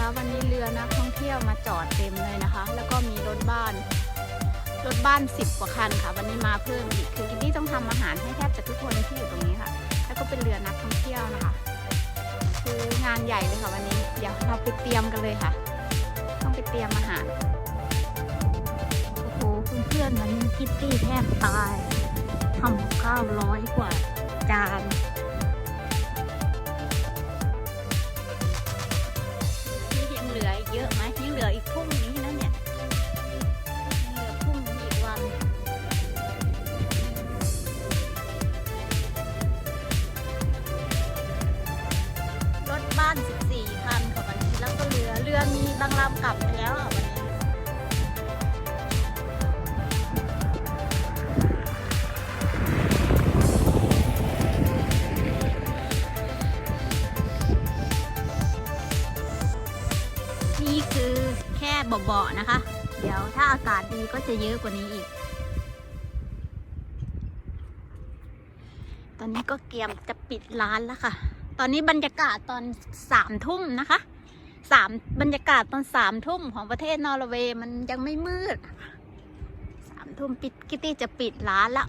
คะวันนี้เรือนักท่องเที่ยวมาจอดเต็มเลยนะคะ แล้วก็มีรถบ้านรถบ้านสิบกว่าคันค่ะ วันนี้มาเพิ่มอีกคือกินดี้ต้องทำอาหารให้แทบจะทุกคนที่อยู่ตรงนี้ค่ะ แล้วก็เป็นเรือนักท่องเที่ยวนะคะ คืองานใหญ่เลยค่ะวันนี้ เดี๋ยวเราไปเตรียมกันเลยค่ะ ต้องไปเตรียมอาหารโอ้โหเพื่อนๆวันนี้คิตตี้แทบตายทำกับข้าวร้อยกว่าางลำกลับไปแล้วอะนี่คือแค่เบาๆนะคะ เดี๋ยวถ้าอากาศดีก็จะเยอะกว่านี้อีก ตอนนี้ก็เตรียมจะปิดร้านแล้วค่ะ ตอนนี้บรรยากาศตอนสามทุ่มนะคะ สามบรรยากาศตอนสามทุ่มของประเทศนอร์เวย์มันยังไม่มืดสามทุ่มปิดกิตตี้จะปิดร้านละ